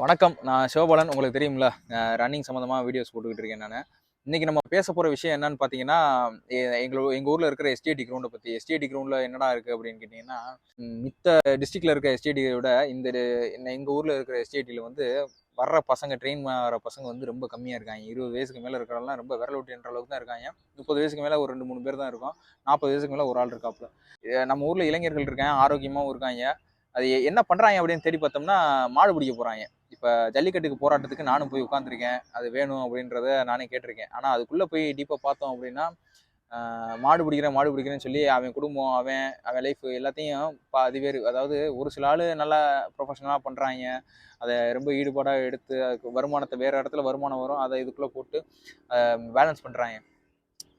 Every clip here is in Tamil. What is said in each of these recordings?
வணக்கம். நான் சிவபாலன். உங்களுக்கு தெரியும்ல ரன்னிங் சம்மந்தமாக வீடியோஸ் போட்டுக்கிட்டு இருக்கேன் நான். இன்றைக்கி நம்ம பேச போகிற விஷயம் என்னன்னு பார்த்தீங்கன்னா எங்களோட எங்கள் ஊரில் இருக்கிற எஸ்டிடி கிரவுண்டை பற்றி எஸ்டிடி கிரவுண்டில் என்னடா இருக்குது அப்படின்னு கேட்டிங்கன்னா மித்த டிஸ்ட்ரிக்டில் இருக்க எஸ்டிடியை விட இந்த எங்கள் ஊரில் இருக்கிற எஸ்டிடியில் வந்து வர்ற பசங்க ட்ரெயின் வர பசங்க வந்து ரொம்ப கம்மியாக இருக்காங்க. இருபது வயசுக்கு மேலே இருக்கிறவங்களாம் ரொம்ப விரல் ஒட்டின்ற அளவுக்கு தான் இருக்காங்க. முப்பது வயசுக்கு மேலே ஒரு ரெண்டு மூணு பேர் தான் இருக்கும். நாற்பது வயசுக்கு மேலே ஒரு ஆள் இருக்காப்புல. நம்ம ஊரில் இளைஞர்கள் இருக்காங்க ஆரோக்கியமாகவும் இருக்காங்க. அது என்ன பண்ணுறாங்க அப்படின்னு தேடி பார்த்தோம்னா மாடு பிடிக்க போகிறாங்க இப்போ ஜல்லிக்கட்டுக்கு போராட்டத்துக்கு நானும் போய் உட்காந்துருக்கேன் அது வேணும் அப்படின்றத நானே கேட்டிருக்கேன். ஆனால் அதுக்குள்ளே போய் டீப்பாக பார்த்தோம் அப்படின்னா மாடு பிடிக்கிறேன் மாடு பிடிக்கிறேன்னு சொல்லி அவன் குடும்பம் அவன் அவன் லைஃப் எல்லாத்தையும் பாதி பேர் அதாவது ஒரு சில ஆள் நல்லா ப்ரொஃபஷனலாக பண்ணுறாங்க அதை ரொம்ப ஈடுபாடாக எடுத்து அதுக்கு வருமானத்தை வேறு இடத்துல வருமானம் வரும். அதை இதுக்குள்ளே போட்டு பேலன்ஸ் பண்ணுறாங்க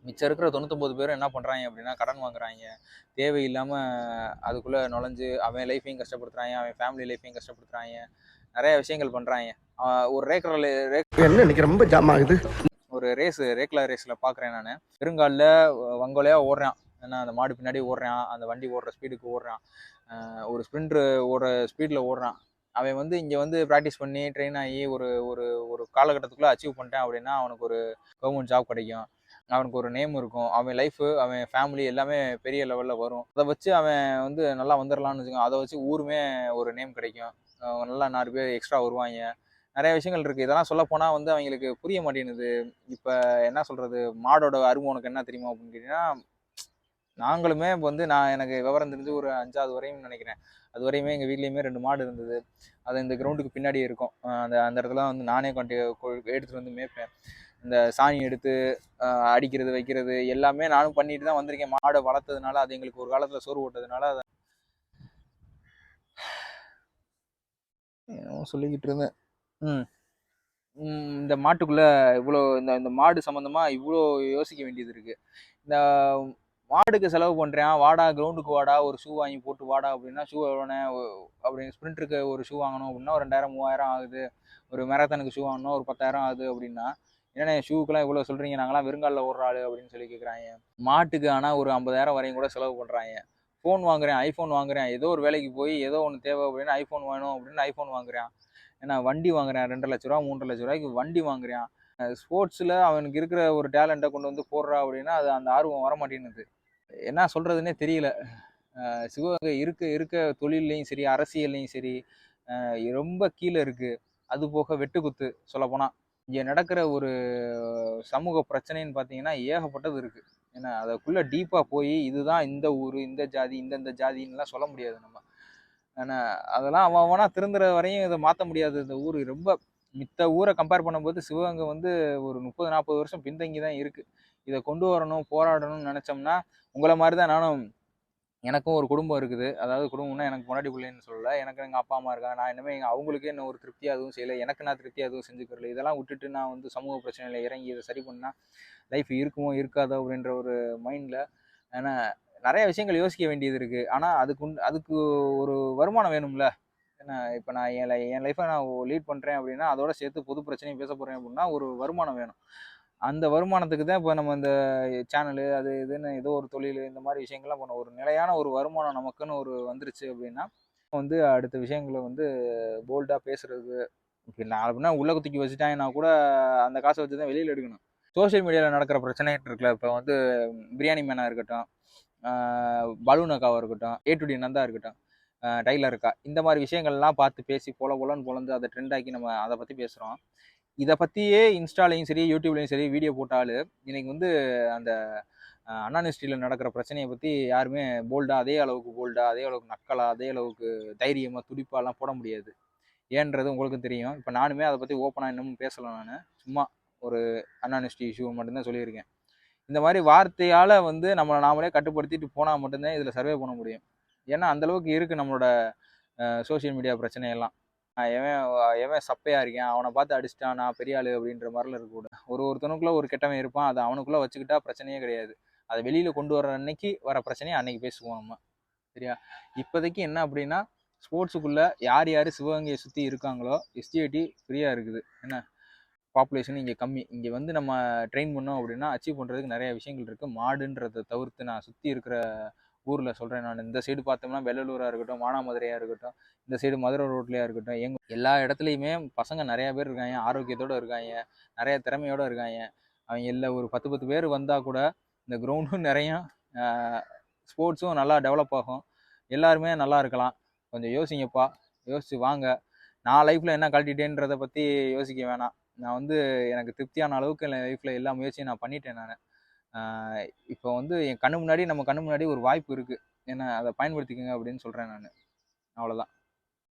மிச்சம் இருக்கிற தொண்ணூத்தொம்பது பேரும் என்ன பண்ணுறாங்க அப்படின்னா கடன் வாங்குறாங்க. தேவையில்லாமல் அதுக்குள்ளே நுழைஞ்சு அவன் லைஃப்பையும் கஷ்டப்படுத்துறாங்க. அவன் ஃபேமிலி லைஃப்பையும் கஷ்டப்படுத்துறாங்க. நிறைய விஷயங்கள் பண்ணுறாங்க ஒரு ரேக்கரில் என்ன இன்னைக்கு ரொம்ப ஜாம் ஆகுது? ஒரு ரேஸ் ரேக்லா ரேஸில் பார்க்குறேன் நான். பெருங்காலில் வங்கோலையாக ஓடுறான். ஏன்னா அந்த மாடு பின்னாடி ஓடுறான். அந்த வண்டி ஓடுற ஸ்பீடுக்கு ஓடுறான். ஒரு ஸ்ப்ரிண்ட்ரு ஓடுற ஸ்பீடில் ஓடுறான். அவன் வந்து இங்கே வந்து ப்ராக்டிஸ் பண்ணி ட்ரெயின் ஆகி ஒரு ஒரு ஒரு காலகட்டத்துக்குள்ளே அச்சீவ் பண்ணிட்டான் அப்படின்னா அவனுக்கு ஒரு கவர்மெண்ட் ஜாப் கிடைக்கும். அவனுக்கு ஒரு நேம் இருக்கும். அவன் லைஃபு அவன் ஃபேமிலி எல்லாமே பெரிய லெவலில் வரும். அதை வச்சு அவன் வந்து நல்லா வந்துடலாம்னு வச்சுக்கோங்க அதை வச்சு ஊருமே ஒரு நேம் கிடைக்கும். நல்லா நாலு பேர் எக்ஸ்ட்ரா வருவாங்க. நிறைய விஷயங்கள் இருக்குது இதெல்லாம் சொல்ல போனால் வந்து அவங்களுக்கு புரிய மாட்டேங்குது. இப்போ என்ன சொல்கிறது மாடோட அருமை உனக்கு என்ன தெரியுமா அப்படின்னு கேட்டிங்கன்னா நாங்களுமே இப்போ வந்து நான் எனக்கு விவரம் தெரிஞ்சு ஒரு அஞ்சாவது வரையும் நினைக்கிறேன். அது வரையுமே எங்கள் வீட்லேயுமே ரெண்டு மாடு இருந்தது. அது இந்த கிரவுண்டுக்கு பின்னாடி இருக்கும். அந்த அந்த இடத்துல வந்து நானே கொண்டு எடுத்துகிட்டு வந்து மேய்ப்பேன். இந்த சாணி எடுத்து அடிக்கிறது வைக்கிறது எல்லாமே நானும் பண்ணிட்டு தான் வந்திருக்கேன். மாடை வளர்த்ததுனால அது எங்களுக்கு ஒரு காலத்தில் சோறு ஓட்டதுனால அதை என்னமோ சொல்லிக்கிட்டு இருந்தேன். ம். இந்த மாட்டுக்குள்ளே இவ்வளோ இந்த இந்த மாடு சம்மந்தமாக இவ்வளோ யோசிக்க வேண்டியது இருக்குது இந்த மாடுக்கு செலவு பண்ணுறேன் வாடா கிரவுண்டுக்கு வாடா ஒரு ஷூ வாங்கி போட்டு வாடா அப்படின்னா ஷூ எவ்வளோண்ணே அப்படின்னு ஸ்ப்ரிண்ட்ருக்கு ஒரு ஷூ வாங்கணும் அப்படின்னா ஒரு ரெண்டாயிரம் மூவாயிரம் ஆகுது. ஒரு மேரத்தானுக்கு ஷூ வாங்கணும் ஒரு பத்தாயிரம் ஆகுது அப்படின்னா என்னென்ன ஷூக்கெல்லாம் இவ்வளோ சொல்கிறீங்க நாங்களாம் வெறுங்காலில் ஓடுற ஆள் அப்படின்னு சொல்லி கேட்குறாங்க மாட்டுக்கு ஆனால் ஒரு ஐம்பதாயிரம் வரையும் கூட செலவு பண்ணுறாங்க ஃபோன் வாங்குறேன் ஐஃபோன் வாங்குறேன் ஏதோ ஒரு வேலைக்கு போய் ஏதோ ஒன்று தேவை அப்படின்னு ஐஃபோன் வேணும் அப்படின்னு ஐஃபோன் வாங்குறேன். ஏன்னா வண்டி வாங்குறேன் ரெண்டு லட்ச ரூபா மூன்றரை லட்ச ரூபாய்க்கு வண்டி வாங்குறான். ஸ்போர்ட்ஸில் அவனுக்கு இருக்கிற ஒரு டேலண்ட்டை கொண்டு வந்து போடுறா அப்படின்னா அது அந்த ஆர்வம் வர மாட்டேங்குது என்ன சொல்கிறதுனே தெரியல. சிவகங்கை இருக்க இருக்க தொழில்லையும் சரி அரசியல்லையும் சரி ரொம்ப கீழே இருக்குது அது போக வெட்டுக்குத்து சொல்லப்போனால் இங்கே நடக்கிற ஒரு சமூக பிரச்சனைன்னு பார்த்தீங்கன்னா ஏகப்பட்டது இருக்குது ஏன்னா அதுக்குள்ளே டீப்பாக போய் இதுதான் இந்த ஊர் இந்த ஜாதி இந்தந்த ஜாதின்லாம் சொல்ல முடியாது நம்ம. ஏன்னா அதெல்லாம் அவன் அவனா திருந்துற வரையும் இதை மாற்ற முடியாது. இந்த ஊர் ரொம்ப மித்த ஊரை கம்பேர் பண்ணும்போது சிவகங்கை வந்து ஒரு முப்பது நாற்பது வருஷம் பின்தங்கி தான் இருக்குது இதை கொண்டு வரணும் போராடணும்னு நினச்சோம்னா உங்களை மாதிரி தான் நானும் எனக்கும் ஒரு குடும்பம் இருக்குது. அதாவது குடும்பம்னா எனக்கு முன்னாடி பிள்ளைன்னு சொல்லலை. எனக்கு எங்கள் அப்பா அம்மா இருக்கா நான் இனிமேல் எங்கள் அவங்களுக்கே என்ன ஒரு திருப்தியாக எதுவும் செய்யலை. எனக்கு நான் திருப்தியாக எதுவும் செஞ்சுக்கிறல இதெல்லாம் விட்டுட்டு நான் வந்து சமூக பிரச்சனையில் இறங்கி இதை சரி பண்ணால் லைஃப் இருக்குமோ இருக்காதோ அப்படின்ற ஒரு மைண்டில் ஏன்னா நிறைய விஷயங்கள் யோசிக்க வேண்டியது இருக்குது ஆனால் அதுக்கு அதுக்கு ஒரு வருமானம் வேணும்ல. ஏன்னா இப்போ நான் என் என் லைஃப்பை நான் லீட் பண்ணுறேன் அப்படின்னா அதோட சேர்த்து பொது பிரச்சனையும் பேச போகிறேன் அப்படின்னா ஒரு வருமானம் வேணும். அந்த வருமானத்துக்கு தான் இப்போ நம்ம இந்த சேனலு அது இதுன்னு ஏதோ ஒரு தொழில் இந்த மாதிரி விஷயங்கள்லாம் பண்ண ஒரு நிலையான ஒரு வருமானம் நமக்குன்னு ஒரு வந்துருச்சு அப்படின்னா வந்து அடுத்த விஷயங்களை வந்து போல்டாக பேசுறது. இப்போ நான் அப்படின்னா உள்ள தூக்கி வச்சுட்டாங்கன்னா கூட அந்த காசை வச்சு தான் வெளியில் எடுக்கணும். சோஷியல் மீடியாவில் நடக்கிற பிரச்சனைகள் இருக்குல்ல இப்போ வந்து பிரியாணி மேனாக இருக்கட்டும் பலூன் அக்காவாக இருக்கட்டும் ஏ டு டி நந்தா இருக்கட்டும் டைலர் இருக்கா இந்த மாதிரி விஷயங்கள்லாம் பார்த்து பேசி பொல பொலன்னு பொலந்து அதை ட்ரெண்ட் ஆக்கி நம்ம அதை பற்றி பேசுகிறோம் இதை பற்றியே இன்ஸ்டாலையும் சரி யூடியூப்லையும் சரி வீடியோ போட்டாலும் இன்னைக்கு வந்து அந்த அன்னானிஸ்டியில் நடக்கிற பிரச்சனையை பற்றி யாருமே போல்டாக அதே அளவுக்கு போல்டாக அதே அளவுக்கு நக்கலாக அதே அளவுக்கு தைரியமாக துடிப்பாலாம் போட முடியாது. ஏன்றது உங்களுக்கும் தெரியும். இப்போ நானுமே அதை பற்றி ஓப்பனாக இன்னமும் பேசலை நான். சும்மா ஒரு அன்னானிஸ்டி இஷ்யூ மட்டும்தான் சொல்லியிருக்கேன். இந்த மாதிரி வார்த்தையால் வந்து நம்மளை நாமளே கட்டுப்படுத்திட்டு போனால் மட்டும்தான் இதில் சர்வே பண்ண முடியும். ஏன்னா அந்தளவுக்கு இருக்குது நம்மளோட சோஷியல் மீடியா பிரச்சனையெல்லாம். எவன் எவன் சப்பையாக இருக்கேன் அவனை பார்த்து அடிச்சிட்டான் நான் பெரிய ஆள் அப்படின்ற மாதிரிலாம் இருக்கக்கூடாது ஒரு ஒருத்தனுக்குள்ளே ஒரு கெட்டவன் இருப்பான் அதை அவனுக்குள்ளே வச்சுக்கிட்டா பிரச்சனையே கிடையாது. அதை வெளியில் கொண்டு வர அன்னைக்கு வர பிரச்சனையை அன்னைக்கு பேசுவோம் நம்ம. சரியா? இப்போதைக்கு என்ன அப்படின்னா ஸ்போர்ட்ஸுக்குள்ளே யார் யார் சிவகங்கையை சுற்றி இருக்காங்களோ எஸ்டிஐடி ஃப்ரீயாக இருக்குது. என்ன? பாப்புலேஷன் இங்கே கம்மி. இங்கே வந்து நம்ம ட்ரெயின் பண்ணோம் அப்படின்னா அச்சீவ் பண்ணுறதுக்கு நிறைய விஷயங்கள் இருக்குது மாடுன்றதை தவிர்த்து நான் சுற்றி இருக்கிற ஊரில் சொல்கிறேன் நான். இந்த சைடு பார்த்தோம்னா வெள்ளலூராக இருக்கட்டும் மானாமதுரையாக இருக்கட்டும் இந்த சைடு மதுரை ரோட்லையாக இருக்கட்டும் எங்க எல்லா இடத்துலையுமே பசங்க நிறையா பேர் இருக்காங்க ஆரோக்கியத்தோடு இருக்காங்க நிறைய திறமையோடு இருக்காங்க. அவங்க இல்லை ஒரு பத்து பத்து பேர் வந்தால் கூட இந்த கிரவுண்டும் நிறையா ஸ்போர்ட்ஸும் நல்லா டெவலப் ஆகும். எல்லாருமே நல்லா இருக்கலாம். கொஞ்சம் யோசிங்கப்பா. யோசிச்சு வாங்க. நான் லைஃப்பில் என்ன கழட்டிட்டேன்றதை பற்றி யோசிக்க வேணாம். நான் வந்து எனக்கு திருப்தியான அளவுக்கு என் லைஃப்பில் எல்லா முயற்சியும் நான் பண்ணிட்டேன் நான். இப்போ வந்து என் கண்ணு முன்னாடி நம்ம கண்ணு முன்னாடி ஒரு வாய்ப்பு இருக்குது என்ன அதை பயன்படுத்திக்கங்க அப்படின்னு சொல்கிறேன் நான். அவ்வளோதான்